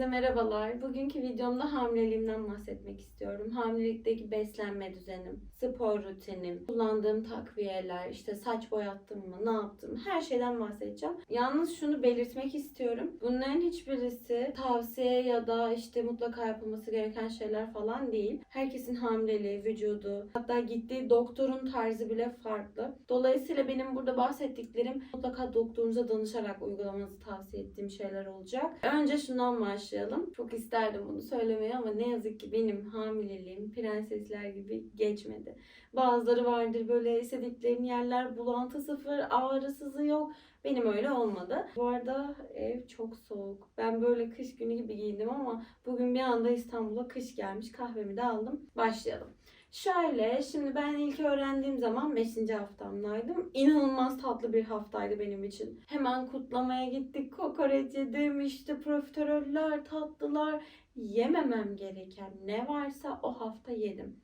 Herkese merhabalar. Bugünkü videomda hamileliğimden bahsetmek istiyorum. Hamilelikteki beslenme düzenim, spor rutinim, kullandığım takviyeler, işte saç boyattım mı, ne yaptım, her şeyden bahsedeceğim. Yalnız şunu belirtmek istiyorum. Bunların hiçbirisi tavsiye ya da işte mutlaka yapılması gereken şeyler falan değil. Herkesin hamileliği, vücudu, hatta gittiği doktorun tarzı bile farklı. Dolayısıyla benim burada bahsettiklerim mutlaka doktorunuza danışarak uygulamanızı tavsiye ettiğim şeyler olacak. Önce şundan başlayalım. Çok isterdim bunu söylemeyi ama ne yazık ki benim hamileliğim prensesler gibi geçmedi. Bazıları vardır böyle istediklerini yerler bulantı sıfır, ağrısızı yok. Benim öyle olmadı. Bu arada ev çok soğuk. Ben böyle kış günü gibi giyindim ama bugün bir anda İstanbul'a kış gelmiş. Kahvemi de aldım. Başlayalım. Şöyle, şimdi ben ilk öğrendiğim zaman 5. haftamdaydım. İnanılmaz tatlı bir haftaydı benim için. Hemen kutlamaya gittik. Kokoreç yedim, işte profiteroller, tatlılar. Yememem gereken ne varsa o hafta yedim.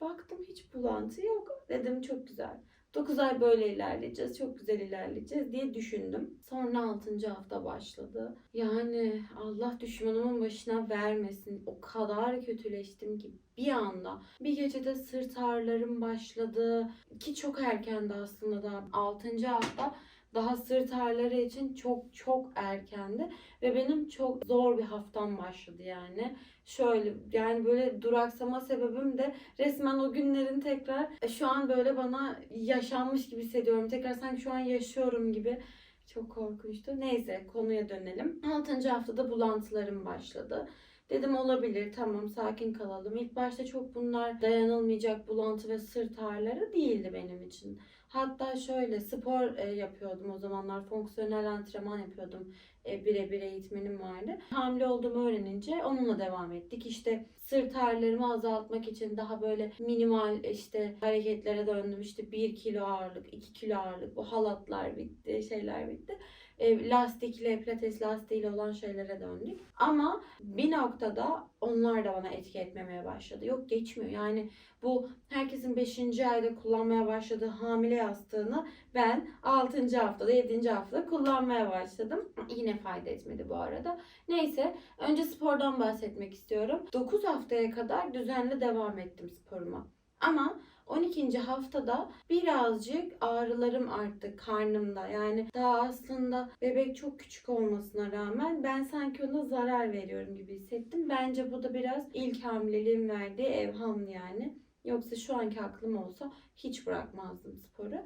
Baktım hiç bulantı yok. Dedim çok güzel. 9 ay böyle ilerleyeceğiz, çok güzel ilerleyeceğiz diye düşündüm. Sonra 6. hafta başladı. Yani Allah düşmanımın başına vermesin. O kadar kötüleştim ki bir anda. Bir gecede sırt ağrılarım başladı. Ki çok erkendi aslında da 6. hafta daha sırt ağrıları için çok çok erkendi ve benim çok zor bir haftam başladı yani. Şöyle yani böyle duraksama sebebim de resmen o günlerin tekrar e, şu an böyle bana yaşanmış gibi hissediyorum. Tekrar sanki şu an yaşıyorum gibi. Çok korkunçtu. Neyse konuya dönelim. 6. haftada bulantılarım başladı. Dedim olabilir tamam sakin kalalım. İlk başta çok bunlar dayanılmayacak bulantı ve sırt ağrıları değildi benim için. Hatta şöyle spor e, yapıyordum o zamanlar. Fonksiyonel antrenman yapıyordum. E, birebir eğitmenim vardı. Hamile olduğumu öğrenince onunla devam ettik. İşte sırt ağrılarımı azaltmak için daha böyle minimal işte hareketlere döndüm. İşte 1 kilo ağırlık, 2 kilo ağırlık. Bu halatlar bitti, şeyler bitti e, lastikle, pilates lastiğiyle olan şeylere döndük. Ama bir noktada onlar da bana etki etmemeye başladı. Yok geçmiyor. Yani bu herkesin 5. ayda kullanmaya başladığı hamile yastığını ben 6. haftada, 7. haftada kullanmaya başladım. Yine fayda etmedi bu arada. Neyse önce spordan bahsetmek istiyorum. 9 haftaya kadar düzenli devam ettim sporuma. Ama 12. haftada birazcık ağrılarım arttı karnımda. Yani daha aslında bebek çok küçük olmasına rağmen ben sanki ona zarar veriyorum gibi hissettim. Bence bu da biraz ilk hamileliğin verdiği evham yani. Yoksa şu anki aklım olsa hiç bırakmazdım sporu.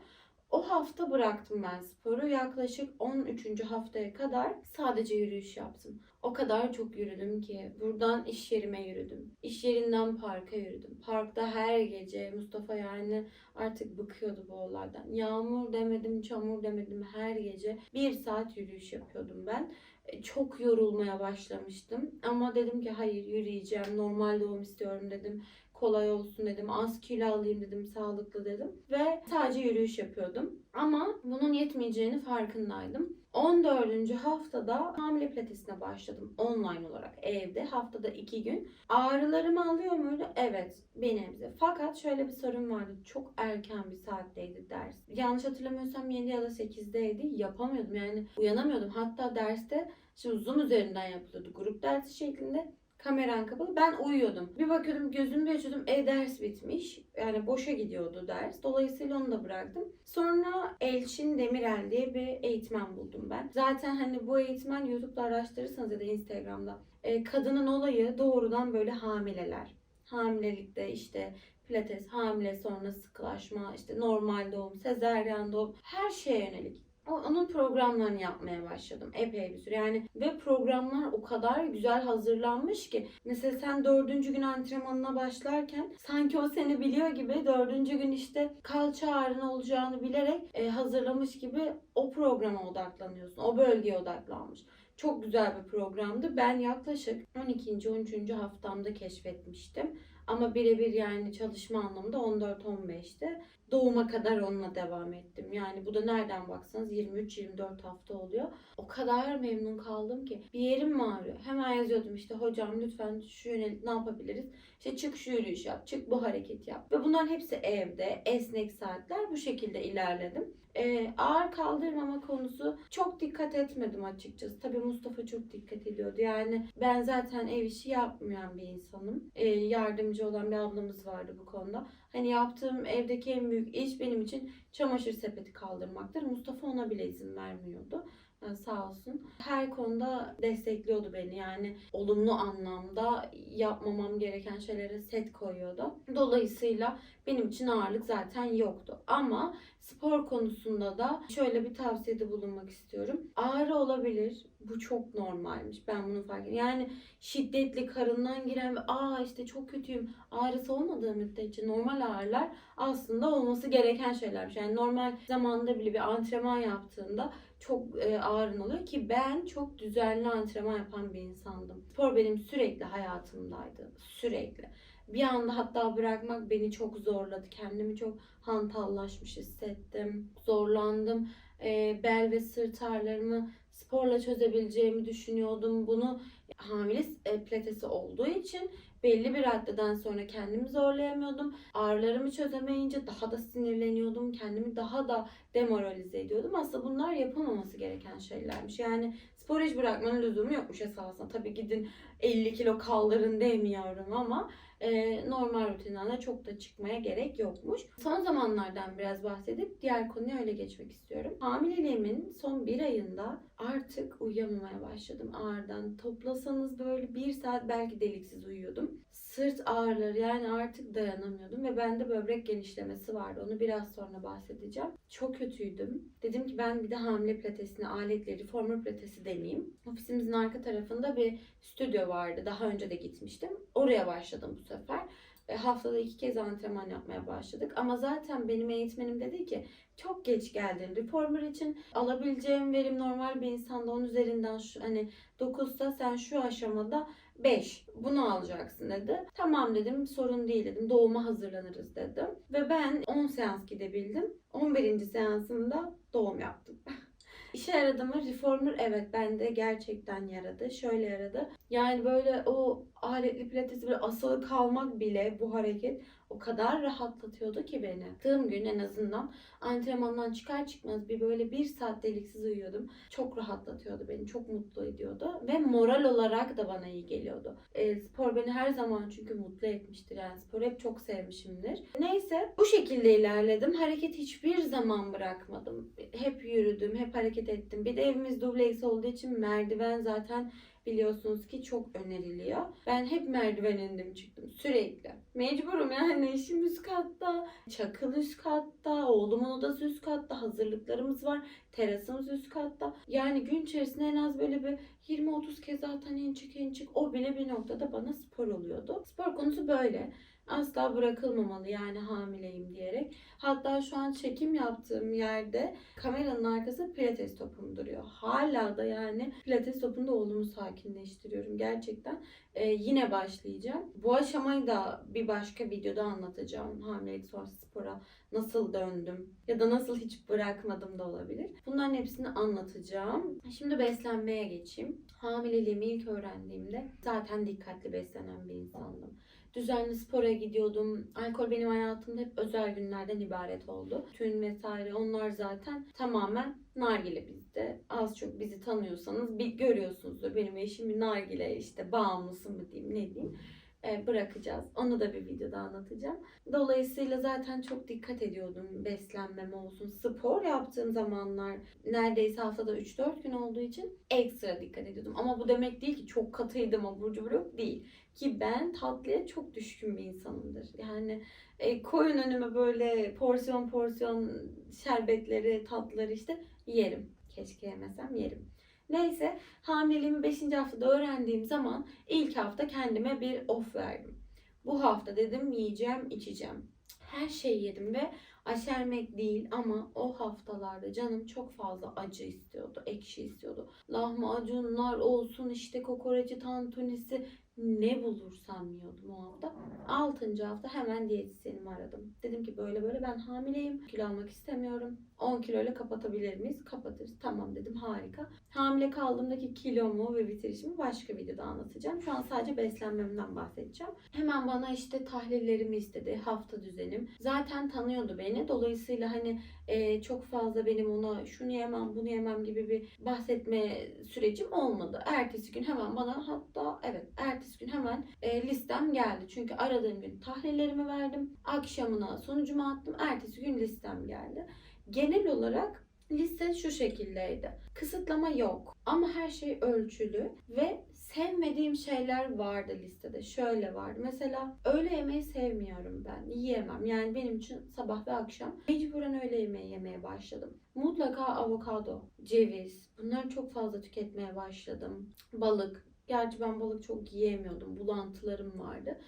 O hafta bıraktım ben sporu. Yaklaşık 13. haftaya kadar sadece yürüyüş yaptım. O kadar çok yürüdüm ki buradan iş yerime yürüdüm. İş yerinden parka yürüdüm. Parkta her gece Mustafa yani artık bıkıyordu bu olaydan. Yağmur demedim, çamur demedim her gece bir saat yürüyüş yapıyordum ben. E, Çok yorulmaya başlamıştım ama dedim ki hayır yürüyeceğim, normal doğum istiyorum dedim kolay olsun dedim. Az kilo alayım dedim. Sağlıklı dedim. Ve sadece yürüyüş yapıyordum. Ama bunun yetmeyeceğini farkındaydım. 14. haftada hamile pilatesine başladım online olarak evde haftada 2 gün. Ağrılarımı alıyor muydu? Evet bir nebze. Fakat şöyle bir sorun vardı. Çok erken bir saatteydi ders. Yanlış hatırlamıyorsam 7 ya da 8'deydi. Yapamıyordum yani uyanamıyordum. Hatta derste şimdi Zoom üzerinden yapılıyordu. Grup dersi şeklinde kameran kapalı. Ben uyuyordum. Bir bakıyordum gözümü açıyordum. E ders bitmiş. Yani boşa gidiyordu ders. Dolayısıyla onu da bıraktım. Sonra Elçin Demirel diye bir eğitmen buldum ben. Zaten hani bu eğitmen YouTube'da araştırırsanız ya da Instagram'da e, kadının olayı doğrudan böyle hamileler. Hamilelikte işte pilates, hamile sonra sıkılaşma, işte normal doğum, sezeryan doğum her şeye yönelik. Onun programlarını yapmaya başladım epey bir süre. Yani ve programlar o kadar güzel hazırlanmış ki. Mesela sen dördüncü gün antrenmanına başlarken sanki o seni biliyor gibi dördüncü gün işte kalça ağrın olacağını bilerek e, hazırlamış gibi o programa odaklanıyorsun. O bölgeye odaklanmış. Çok güzel bir programdı. Ben yaklaşık 12. 13. haftamda keşfetmiştim. Ama birebir yani çalışma anlamında 14-15'ti. Doğuma kadar onunla devam ettim. Yani bu da nereden baksanız 23-24 hafta oluyor. O kadar memnun kaldım ki. Bir yerim mi ağrıyor? Hemen yazıyordum işte hocam lütfen şu yönelik ne yapabiliriz? İşte çık şu yürüyüş yap, çık bu hareket yap. Ve bunların hepsi evde, esnek saatler bu şekilde ilerledim. Ee, ağır kaldırmama konusu çok dikkat etmedim açıkçası. Tabii Mustafa çok dikkat ediyordu. Yani ben zaten ev işi yapmayan bir insanım. Ee, yardımcı olan bir ablamız vardı bu konuda. Hani yaptığım evdeki en büyük iş benim için çamaşır sepeti kaldırmaktır. Mustafa ona bile izin vermiyordu. Yani sağ olsun. Her konuda destekliyordu beni. Yani olumlu anlamda yapmamam gereken şeylere set koyuyordu. Dolayısıyla benim için ağırlık zaten yoktu. Ama spor konusunda da şöyle bir tavsiyede bulunmak istiyorum. Ağrı olabilir. Bu çok normalmiş. Ben bunu fark ettim. Yani şiddetli karından giren ve aa işte çok kötüyüm ağrısı olmadığı müddetçe normal ağrılar aslında olması gereken şeylermiş. Yani normal zamanda bile bir antrenman yaptığında çok e, ağrın oluyor ki ben çok düzenli antrenman yapan bir insandım. Spor benim sürekli hayatımdaydı. Sürekli. Bir anda hatta bırakmak beni çok zorladı. Kendimi çok hantallaşmış hissettim. Zorlandım. E, bel ve sırt ağrılarımı sporla çözebileceğimi düşünüyordum. Bunu hamile e, pilatesi olduğu için belli bir raddeden sonra kendimi zorlayamıyordum. Ağrılarımı çözemeyince daha da sinirleniyordum. Kendimi daha da demoralize ediyordum. Aslında bunlar yapılmaması gereken şeylermiş. Yani spor hiç bırakmanın lüzumu yokmuş esasında. Tabii gidin 50 kilo kaldırın demiyorum ama e, normal rutinlerle çok da çıkmaya gerek yokmuş. Son zamanlardan biraz bahsedip diğer konuya öyle geçmek istiyorum. Hamileliğimin son bir ayında artık uyuyamamaya başladım ağrıdan. Toplasanız böyle bir saat belki deliksiz uyuyordum. Sırt ağrıları yani artık dayanamıyordum ve bende böbrek genişlemesi vardı. Onu biraz sonra bahsedeceğim. Çok kötüydüm. Dedim ki ben bir de hamile pilatesini, aletleri, reformer pilatesi deneyeyim. Ofisimizin arka tarafında bir stüdyo vardı. Daha önce de gitmiştim. Oraya başladım bu sefer. E, haftada iki kez antrenman yapmaya başladık. Ama zaten benim eğitmenim dedi ki çok geç geldin. Reformer için alabileceğim verim normal bir insanda 10 üzerinden şu, hani 9'sa sen şu aşamada 5. Bunu alacaksın dedi. Tamam dedim sorun değil dedim. Doğuma hazırlanırız dedim. Ve ben 10 seans gidebildim. 11. seansımda doğum yaptım. İşe yaradı mı? Reformer evet bende gerçekten yaradı. Şöyle yaradı. Yani böyle o aletli pilatesi böyle asılı kalmak bile bu hareket o kadar rahatlatıyordu ki beni. Tığım gün en azından antrenmandan çıkar çıkmaz bir böyle bir saat deliksiz uyuyordum. Çok rahatlatıyordu beni. Çok mutlu ediyordu. Ve moral olarak da bana iyi geliyordu. E, spor beni her zaman çünkü mutlu etmiştir. Yani spor hep çok sevmişimdir. Neyse bu şekilde ilerledim. Hareket hiçbir zaman bırakmadım. Hep yürüdüm, hep hareket ettim. Bir de evimiz dubleks olduğu için merdiven zaten biliyorsunuz ki çok öneriliyor. Ben hep merdiven indim çıktım sürekli. Mecburum yani eşim üst katta, çakıl üst katta, oğlumun odası üst katta, hazırlıklarımız var, terasımız üst katta. Yani gün içerisinde en az böyle bir 20-30 kez zaten in çık in çık o bile bir noktada bana spor oluyordu. Spor konusu böyle. Asla bırakılmamalı yani hamileyim diyerek. Hatta şu an çekim yaptığım yerde kameranın arkasında pilates topum duruyor. Hala da yani pilates topunda oğlumu sakinleştiriyorum gerçekten. Ee, yine başlayacağım. Bu aşamayı da bir başka videoda anlatacağım. Hamilelik sonrası spora nasıl döndüm ya da nasıl hiç bırakmadım da olabilir. Bunların hepsini anlatacağım. Şimdi beslenmeye geçeyim. Hamileliğimi ilk öğrendiğimde zaten dikkatli beslenen bir insandım. Düzenli spora gidiyordum. Alkol benim hayatımda hep özel günlerden ibaret oldu. Tün vesaire onlar zaten tamamen nargile bizde. Az çok bizi tanıyorsanız bir görüyorsunuzdur. Benim eşim bir nargile işte bağımlısı mı diyeyim ne diyeyim. E, bırakacağız. Onu da bir videoda anlatacağım. Dolayısıyla zaten çok dikkat ediyordum beslenmem olsun. Spor yaptığım zamanlar neredeyse haftada 3-4 gün olduğu için ekstra dikkat ediyordum. Ama bu demek değil ki çok katıydım abur cubur değil. Ki ben tatlıya çok düşkün bir insanımdır. Yani e, koyun önüme böyle porsiyon porsiyon şerbetleri, tatlıları işte yerim. Keşke yemesem yerim. Neyse hamileliğimi 5. haftada öğrendiğim zaman ilk hafta kendime bir off verdim. Bu hafta dedim yiyeceğim, içeceğim. Her şeyi yedim ve aşermek değil ama o haftalarda canım çok fazla acı istiyordu, ekşi istiyordu. Lahmacunlar olsun işte kokoreci, tantunisi ne bulursam yiyordum o hafta. 6. hafta hemen diyetisyenimi aradım. Dedim ki böyle böyle ben hamileyim. Kilo almak istemiyorum. 10 kiloyla kapatabilir miyiz? Kapatırız. Tamam dedim harika. Hamile kaldığımdaki kilomu ve bitirişimi başka videoda anlatacağım. Şu an sadece beslenmemden bahsedeceğim. Hemen bana işte tahlillerimi istedi. Hafta düzenim. Zaten tanıyordu beni. Dolayısıyla hani e, çok fazla benim ona şunu yemem bunu yemem gibi bir bahsetme sürecim olmadı. Ertesi gün hemen bana hatta evet ertesi gün hemen e, listem geldi. Çünkü aradığım gün tahlillerimi verdim. Akşamına sonucumu attım. Ertesi gün listem geldi. Genel olarak liste şu şekildeydi. Kısıtlama yok ama her şey ölçülü ve sevmediğim şeyler vardı listede. Şöyle vardı. Mesela öğle yemeği sevmiyorum ben. Yiyemem. Yani benim için sabah ve akşam mecburen öğle yemeği yemeye başladım. Mutlaka avokado, ceviz bunları çok fazla tüketmeye başladım. Balık. Gerçi ben balık çok yiyemiyordum. Bulantılarım vardı.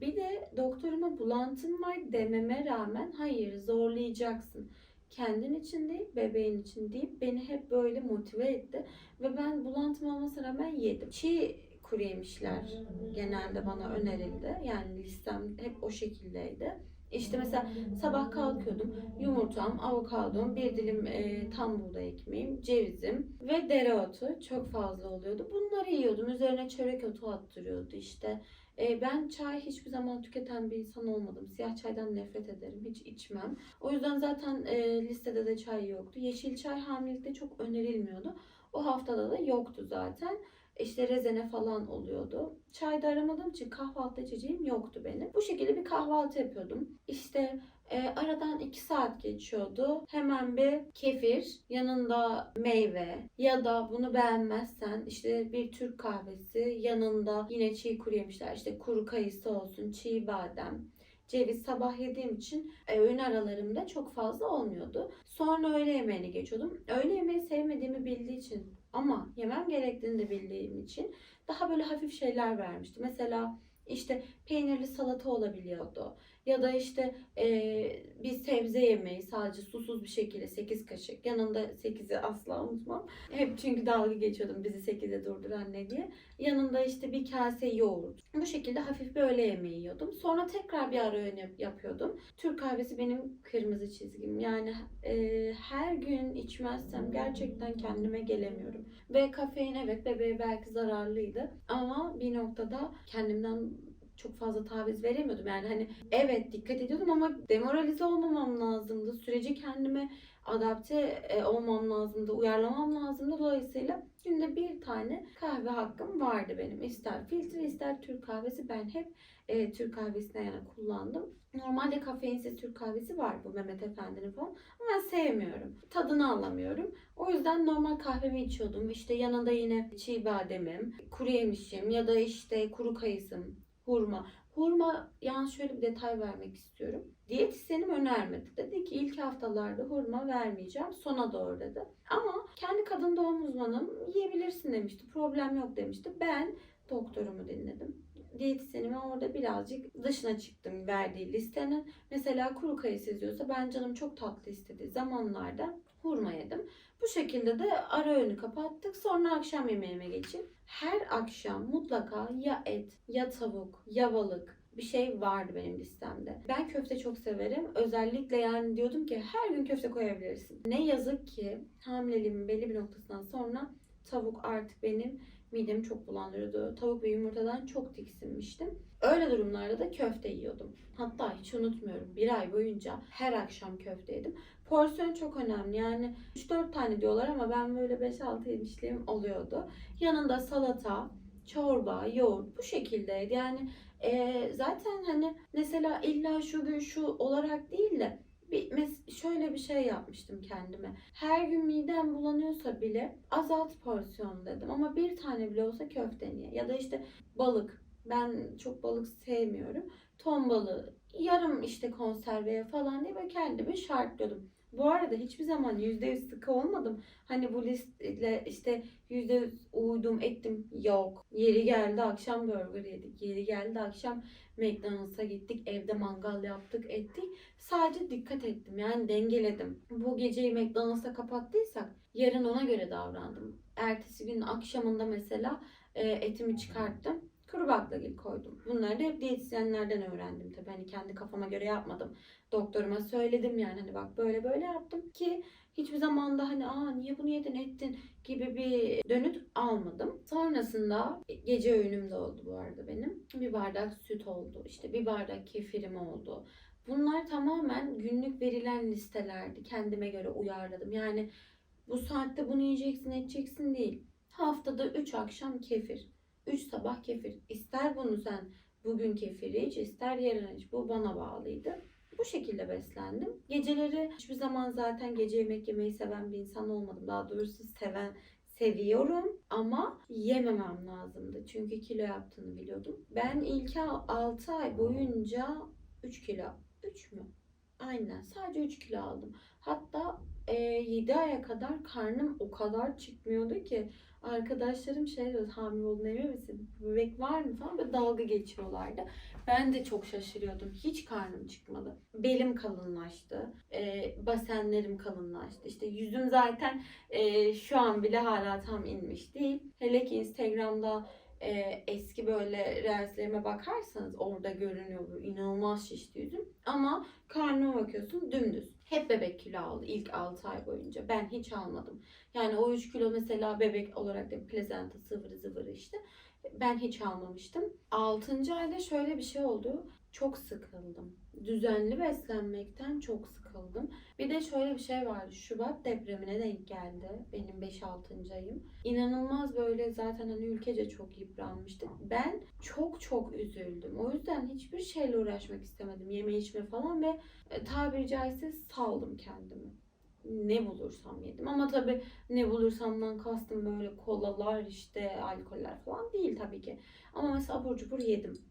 Bir de doktoruma bulantım var dememe rağmen hayır zorlayacaksın. Kendin için değil bebeğin için deyip beni hep böyle motive etti. Ve ben bulantım olmasına rağmen yedim. Çiğ kuru yemişler genelde bana önerildi. Yani listem hep o şekildeydi. İşte mesela sabah kalkıyordum. Yumurtam, avokadom, bir dilim e, tam buğday ekmeğim, cevizim ve dereotu çok fazla oluyordu. Bunları yiyordum. Üzerine çörek otu attırıyordu işte. E, ben çay hiçbir zaman tüketen bir insan olmadım. Siyah çaydan nefret ederim. Hiç içmem. O yüzden zaten e, listede de çay yoktu. Yeşil çay hamilelikte çok önerilmiyordu. O haftada da yoktu zaten. İşte rezene falan oluyordu. Çay da aramadığım için kahvaltı içeceğim yoktu benim. Bu şekilde bir kahvaltı yapıyordum. İşte e, aradan 2 saat geçiyordu. Hemen bir kefir, yanında meyve ya da bunu beğenmezsen işte bir Türk kahvesi, yanında yine çiğ kuru yemişler. İşte kuru kayısı olsun, çiğ badem, ceviz sabah yediğim için e, öğün aralarımda çok fazla olmuyordu. Sonra öğle yemeğine geçiyordum. Öğle yemeği sevmediğimi bildiği için ama yemem gerektiğini de bildiğim için daha böyle hafif şeyler vermişti. Mesela işte peynirli salata olabiliyordu. Ya da işte eee, bir sebze yemeği sadece susuz bir şekilde 8 kaşık. Yanında 8'i asla unutmam. Hep çünkü dalga geçiyordum bizi 8'e durdur anne diye. Yanında işte bir kase yoğurt. Bu şekilde hafif bir öğle yemeği yiyordum. Sonra tekrar bir ara öğün yap- yapıyordum. Türk kahvesi benim kırmızı çizgim. Yani eee, her gün içmezsem gerçekten kendime gelemiyorum. Ve kafein evet bebeğe belki zararlıydı. Ama bir noktada kendimden çok fazla taviz veremiyordum. Yani hani evet dikkat ediyordum ama demoralize olmamam lazımdı. Süreci kendime adapte e, olmam lazımdı, uyarlamam lazımdı. Dolayısıyla günde bir tane kahve hakkım vardı benim. İster filtre ister Türk kahvesi. Ben hep e, Türk kahvesine yana kullandım. Normalde kafeinsiz Türk kahvesi var bu Mehmet Efendi'nin falan. Ama ben sevmiyorum. Tadını alamıyorum. O yüzden normal kahvemi içiyordum. İşte yanında yine çiğ bademim, kuru yemişim ya da işte kuru kayısım, hurma. Hurma, yalnız şöyle bir detay vermek istiyorum. Diyetisyenim önermedi. Dedi ki ilk haftalarda hurma vermeyeceğim. Sona doğru dedi. Ama kendi kadın doğum uzmanım yiyebilirsin demişti. Problem yok demişti. Ben doktorumu dinledim. Diyetisyenime orada birazcık dışına çıktım verdiği listenin. Mesela kuru kayısı yazıyorsa ben canım çok tatlı istediği zamanlarda hurma yedim. Bu şekilde de ara öğünü kapattık. Sonra akşam yemeğime geçeyim. Her akşam mutlaka ya et, ya tavuk, ya balık bir şey vardı benim listemde. Ben köfte çok severim. Özellikle yani diyordum ki her gün köfte koyabilirsin. Ne yazık ki hamileliğimin belli bir noktasından sonra tavuk artık benim midemi çok bulandırıyordu. Tavuk ve yumurtadan çok tiksinmiştim. Öyle durumlarda da köfte yiyordum. Hatta hiç unutmuyorum bir ay boyunca her akşam köfte yedim. Porsiyon çok önemli. Yani 3-4 tane diyorlar ama ben böyle 5-6 yemişliğim oluyordu. Yanında salata, çorba, yoğurt bu şekildeydi. Yani eee, zaten hani mesela illa şu gün şu olarak değil de bir mes- şöyle bir şey yapmıştım kendime. Her gün midem bulanıyorsa bile azalt porsiyon dedim. Ama bir tane bile olsa köfte niye? Ya da işte balık. Ben çok balık sevmiyorum. Ton balığı yarım işte konserveye falan diye böyle kendimi şartlıyordum. Bu arada hiçbir zaman %100 sıkı olmadım. Hani bu listle işte %100 uydum ettim. Yok. Yeri geldi akşam burger yedik. Yeri geldi akşam McDonald's'a gittik. Evde mangal yaptık ettik. Sadece dikkat ettim yani dengeledim. Bu geceyi McDonald's'a kapattıysak yarın ona göre davrandım. Ertesi gün akşamında mesela e, etimi çıkarttım. Kuru baklagil koydum. Bunları da hep diyetisyenlerden öğrendim tabii. Hani kendi kafama göre yapmadım. Doktoruma söyledim yani hani bak böyle böyle yaptım ki hiçbir zaman da hani aa niye bunu yedin ettin gibi bir dönüt almadım. Sonrasında gece öğünüm de oldu bu arada benim. Bir bardak süt oldu. işte bir bardak kefirim oldu. Bunlar tamamen günlük verilen listelerdi. Kendime göre uyarladım. Yani bu saatte bunu yiyeceksin edeceksin değil. Haftada 3 akşam kefir. 3 sabah kefir. İster bunu sen bugün kefiri iç ister yarın iç. Bu bana bağlıydı. Bu şekilde beslendim. Geceleri hiçbir zaman zaten gece yemek yemeyi seven bir insan olmadım. Daha doğrusu seven seviyorum ama yememem lazımdı. Çünkü kilo yaptığını biliyordum. Ben ilk 6 ay boyunca 3 kilo. 3 mü? Aynen. Sadece 3 kilo aldım. Hatta e, 7 aya kadar karnım o kadar çıkmıyordu ki arkadaşlarım şey diyor hamile oldun emin misin? Bebek var mı falan böyle dalga geçiyorlardı. Ben de çok şaşırıyordum. Hiç karnım çıkmadı. Belim kalınlaştı. E, basenlerim kalınlaştı. İşte yüzüm zaten e, şu an bile hala tam inmiş değil. Hele ki Instagram'da e, eski böyle reelslerime bakarsanız orada görünüyor bu inanılmaz şişti yüzüm. Ama karnıma bakıyorsun dümdüz. Hep bebek kilo aldı ilk 6 ay boyunca. Ben hiç almadım. Yani o 3 kilo mesela bebek olarak da plezenta sıvırı zıvırı işte. Ben hiç almamıştım. 6. ayda şöyle bir şey oldu. Çok sıkıldım. Düzenli beslenmekten çok sıkıldım. Bir de şöyle bir şey vardı. Şubat depremine denk geldi. Benim 5-6. ayım. İnanılmaz böyle zaten hani ülkece çok yıpranmıştık. Ben çok çok üzüldüm. O yüzden hiçbir şeyle uğraşmak istemedim. Yeme içme falan ve e, tabiri caizse saldım kendimi. Ne bulursam yedim. Ama tabii ne bulursamdan kastım böyle kolalar işte alkoller falan değil tabii ki. Ama mesela abur cubur yedim.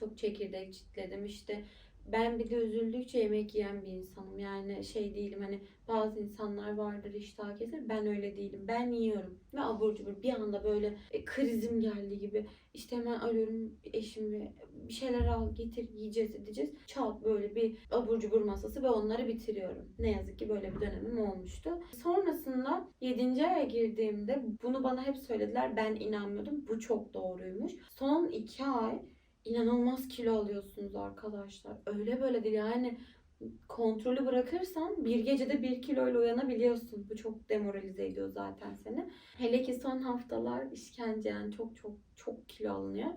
Çok çekirdek çitledim işte. Ben bir de üzüldükçe yemek yiyen bir insanım. Yani şey değilim hani bazı insanlar vardır iştah keser. Ben öyle değilim. Ben yiyorum. Ve abur cubur bir anda böyle e, krizim geldi gibi. İşte hemen arıyorum eşimi. Bir şeyler al getir yiyeceğiz edeceğiz. Çat böyle bir abur cubur masası ve onları bitiriyorum. Ne yazık ki böyle bir dönemim olmuştu. Sonrasında 7. aya girdiğimde bunu bana hep söylediler. Ben inanmıyordum. Bu çok doğruymuş. Son 2 ay inanılmaz kilo alıyorsunuz arkadaşlar. Öyle böyle değil yani kontrolü bırakırsan bir gecede bir kiloyla uyanabiliyorsun. Bu çok demoralize ediyor zaten seni. Hele ki son haftalar işkence yani çok çok çok kilo alınıyor.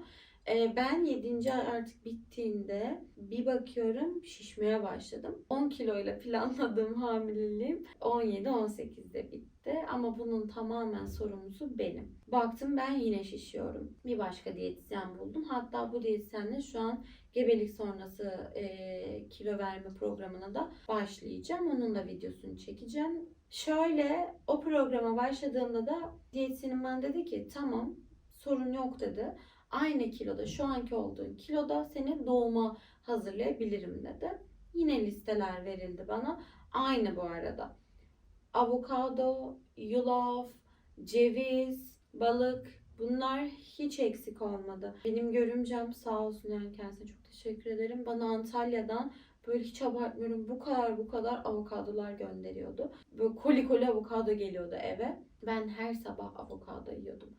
Ee, ben 7. ay artık bittiğinde bir bakıyorum şişmeye başladım. 10 kiloyla planladığım hamileliğim 17-18'de bitti. Ama bunun tamamen sorumlusu benim. Baktım ben yine şişiyorum. Bir başka diyetisyen buldum. Hatta bu diyetisyenle şu an gebelik sonrası e, kilo verme programına da başlayacağım. Onun da videosunu çekeceğim. Şöyle o programa başladığımda da diyetisyenim bana dedi ki tamam sorun yok dedi. Aynı kiloda şu anki olduğun kiloda seni doğuma hazırlayabilirim dedi. Yine listeler verildi bana. Aynı bu arada. Avokado, yulaf, ceviz, balık bunlar hiç eksik olmadı. Benim görümcem sağ olsun yani kendisine çok teşekkür ederim. Bana Antalya'dan böyle hiç abartmıyorum bu kadar bu kadar avokadolar gönderiyordu. Böyle koli koli avokado geliyordu eve. Ben her sabah avokado yiyordum.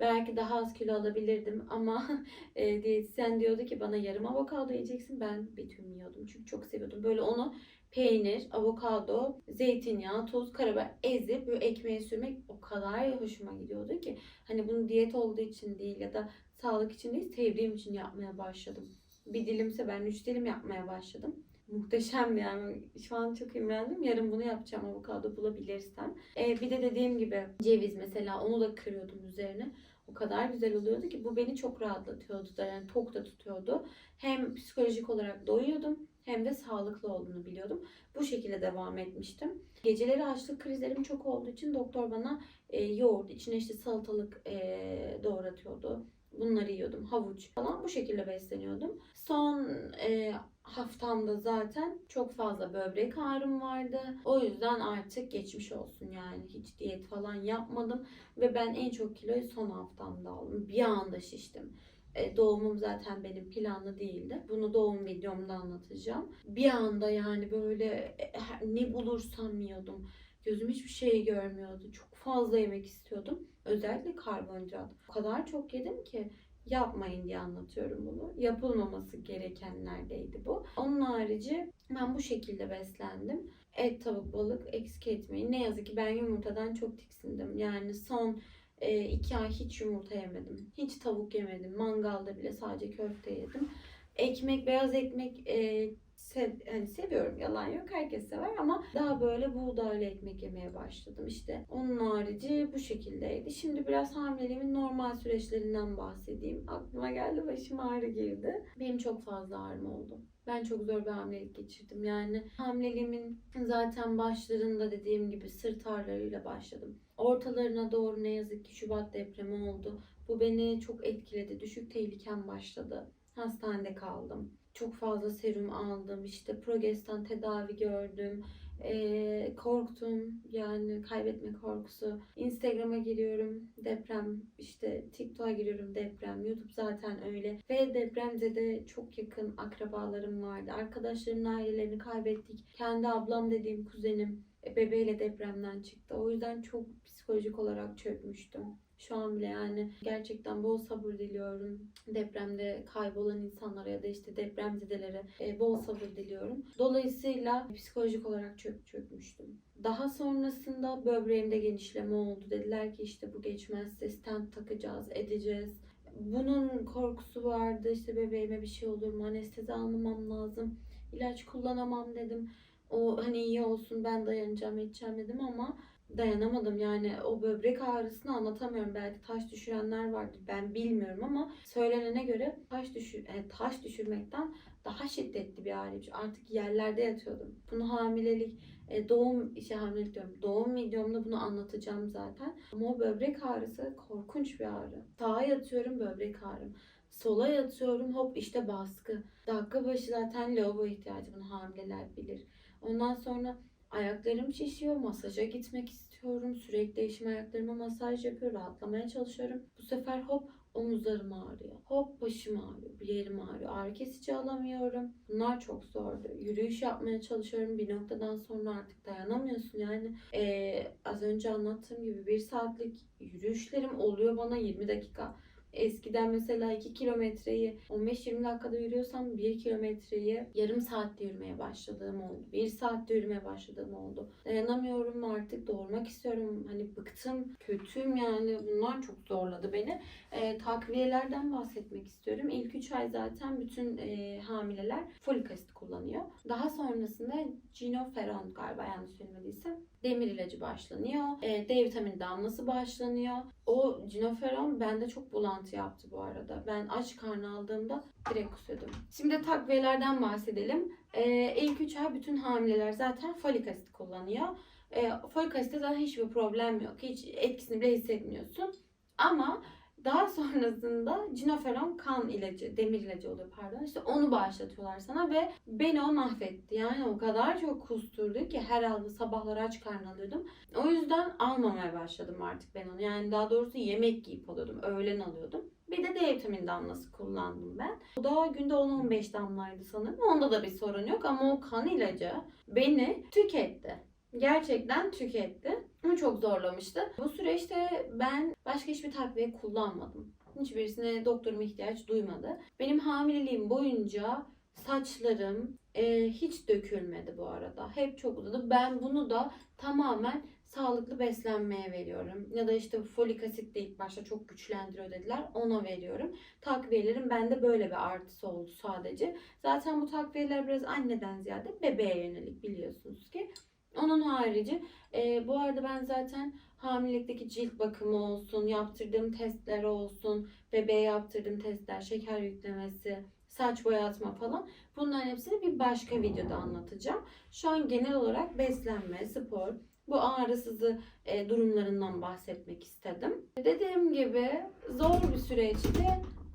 Belki daha az kilo alabilirdim ama e, diyetisyen diyordu ki bana yarım avokado yiyeceksin. Ben bir tüm yiyordum çünkü çok seviyordum. Böyle onu peynir, avokado, zeytinyağı, tuz, karabiber ezip böyle ekmeğe sürmek o kadar hoşuma gidiyordu ki. Hani bunu diyet olduğu için değil ya da sağlık için değil sevdiğim için yapmaya başladım. Bir dilimse ben üç dilim yapmaya başladım. Muhteşem yani. Şu an çok imrendim. Yarın bunu yapacağım avokado bulabilirsem. Ee, bir de dediğim gibi ceviz mesela onu da kırıyordum üzerine. O kadar güzel oluyordu ki bu beni çok rahatlatıyordu da yani tok da tutuyordu. Hem psikolojik olarak doyuyordum hem de sağlıklı olduğunu biliyordum. Bu şekilde devam etmiştim. Geceleri açlık krizlerim çok olduğu için doktor bana e, yoğurt, içine işte salatalık e, doğratıyordu. Bunları yiyordum. Havuç falan bu şekilde besleniyordum. Son e, haftamda zaten çok fazla böbrek ağrım vardı. O yüzden artık geçmiş olsun yani hiç diyet falan yapmadım. Ve ben en çok kiloyu son haftamda aldım. Bir anda şiştim. E, doğumum zaten benim planlı değildi. Bunu doğum videomda anlatacağım. Bir anda yani böyle e, ne bulursam yiyordum. Gözüm hiçbir şey görmüyordu. Çok fazla yemek istiyordum. Özellikle karbonhidrat. O kadar çok yedim ki yapmayın diye anlatıyorum bunu. Yapılmaması gerekenlerdeydi bu. Onun harici ben bu şekilde beslendim. Et, tavuk, balık eksik etmeyin. Ne yazık ki ben yumurtadan çok tiksindim. Yani son e, iki ay hiç yumurta yemedim. Hiç tavuk yemedim. Mangalda bile sadece köfte yedim. Ekmek, beyaz ekmek e, sev, hani seviyorum yalan yok herkes sever ama daha böyle buğdaylı ekmek yemeye başladım işte. Onun harici bu şekildeydi. Şimdi biraz hamileliğimin normal süreçlerinden bahsedeyim. Aklıma geldi başım ağrı girdi. Benim çok fazla ağrım oldu. Ben çok zor bir hamilelik geçirdim. Yani hamileliğimin zaten başlarında dediğim gibi sırt ağrılarıyla başladım. Ortalarına doğru ne yazık ki Şubat depremi oldu. Bu beni çok etkiledi. Düşük tehlikem başladı. Hastanede kaldım. Çok fazla serum aldım. İşte progestan tedavi gördüm. Ee, korktum yani kaybetme korkusu. Instagram'a giriyorum deprem işte TikTok'a giriyorum deprem. YouTube zaten öyle. Ve depremde de çok yakın akrabalarım vardı. Arkadaşlarımın ailelerini kaybettik. Kendi ablam dediğim kuzenim bebeğiyle depremden çıktı. O yüzden çok psikolojik olarak çökmüştüm. Şu an bile yani gerçekten bol sabır diliyorum. Depremde kaybolan insanlara ya da işte depremzedelere e, bol sabır diliyorum. Dolayısıyla psikolojik olarak çök çökmüştüm. Daha sonrasında böbreğimde genişleme oldu. Dediler ki işte bu geçmezse stent takacağız, edeceğiz. Bunun korkusu vardı. İşte bebeğime bir şey olur mu? Anestezi almamam lazım. İlaç kullanamam dedim. O hani iyi olsun ben dayanacağım edeceğim dedim ama dayanamadım. Yani o böbrek ağrısını anlatamıyorum. Belki taş düşürenler vardır. Ben bilmiyorum ama söylenene göre taş düşür e, taş düşürmekten daha şiddetli bir ağrıymış. Artık yerlerde yatıyordum. Bunu hamilelik e, doğum işte hamilelik diyorum. Doğum videomda bunu anlatacağım zaten. Ama o böbrek ağrısı korkunç bir ağrı. Sağa yatıyorum böbrek ağrım. Sola yatıyorum hop işte baskı. Dakika başı zaten lavabo ihtiyacı bunu hamileler bilir. Ondan sonra Ayaklarım şişiyor, masaja gitmek istiyorum. Sürekli eşim ayaklarıma masaj yapıyor, rahatlamaya çalışıyorum. Bu sefer hop omuzlarım ağrıyor. Hop başım ağrıyor, bir yerim ağrıyor. Ağrı kesici alamıyorum. Bunlar çok zordu. Yürüyüş yapmaya çalışıyorum. Bir noktadan sonra artık dayanamıyorsun. Yani eee, az önce anlattığım gibi bir saatlik yürüyüşlerim oluyor bana 20 dakika. Eskiden mesela 2 kilometreyi 15-20 dakikada yürüyorsam 1 kilometreyi yarım saatte yürümeye başladığım oldu. 1 saatte yürümeye başladığım oldu. Dayanamıyorum artık doğurmak istiyorum. Hani bıktım, kötüyüm yani. Bunlar çok zorladı beni. Ee, takviyelerden bahsetmek istiyorum. İlk 3 ay zaten bütün e, hamileler folik asit kullanıyor. Daha sonrasında Ginoferon galiba yanlış söylemediysem demir ilacı başlanıyor. E, D vitamini damlası başlanıyor. O Ginoferon bende çok bulantı yaptı bu arada. Ben aç karnı aldığımda direkt kusuyordum. Şimdi takviyelerden bahsedelim. E, ilk 3 ay bütün hamileler zaten folik asit kullanıyor. E, folik asitte zaten hiçbir problem yok. Hiç etkisini bile hissetmiyorsun. Ama daha sonrasında Ginoferon kan ilacı, demir ilacı oluyor pardon. İşte onu başlatıyorlar sana ve beni o mahvetti. Yani o kadar çok kusturdu ki herhalde sabahları aç karnı alıyordum. O yüzden almamaya başladım artık ben onu. Yani daha doğrusu yemek giyip alıyordum. Öğlen alıyordum. Bir de D vitamini damlası kullandım ben. O da günde 10-15 damlaydı sanırım. Onda da bir sorun yok ama o kan ilacı beni tüketti. Gerçekten tüketti. Ama çok zorlamıştı. Bu süreçte ben başka hiçbir takviye kullanmadım. Hiçbirisine doktorum ihtiyaç duymadı. Benim hamileliğim boyunca saçlarım e, hiç dökülmedi bu arada. Hep çok uzadı. Ben bunu da tamamen sağlıklı beslenmeye veriyorum. Ya da işte folik asit de ilk başta çok güçlendiriyor dediler. Ona veriyorum. Takviyelerin bende böyle bir artısı oldu sadece. Zaten bu takviyeler biraz anneden ziyade bebeğe yönelik biliyorsunuz ki. Onun harici e, bu arada ben zaten hamilelikteki cilt bakımı olsun, yaptırdığım testler olsun, bebeğe yaptırdığım testler, şeker yüklemesi, saç boyatma falan bunların hepsini bir başka videoda anlatacağım. Şu an genel olarak beslenme, spor, bu ağrısızı e, durumlarından bahsetmek istedim. Dediğim gibi zor bir süreçti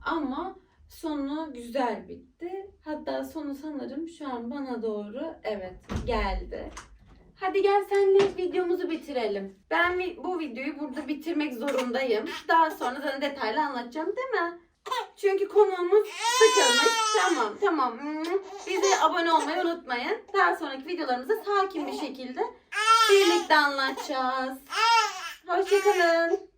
ama sonu güzel bitti. Hatta sonu sanırım şu an bana doğru evet geldi. Hadi gel senle videomuzu bitirelim. Ben bu videoyu burada bitirmek zorundayım. Daha sonra sana detaylı anlatacağım değil mi? Çünkü konuğumuz sıkılmış. Tamam tamam. Bize abone olmayı unutmayın. Daha sonraki videolarımızda sakin bir şekilde birlikte anlatacağız. Hoşçakalın.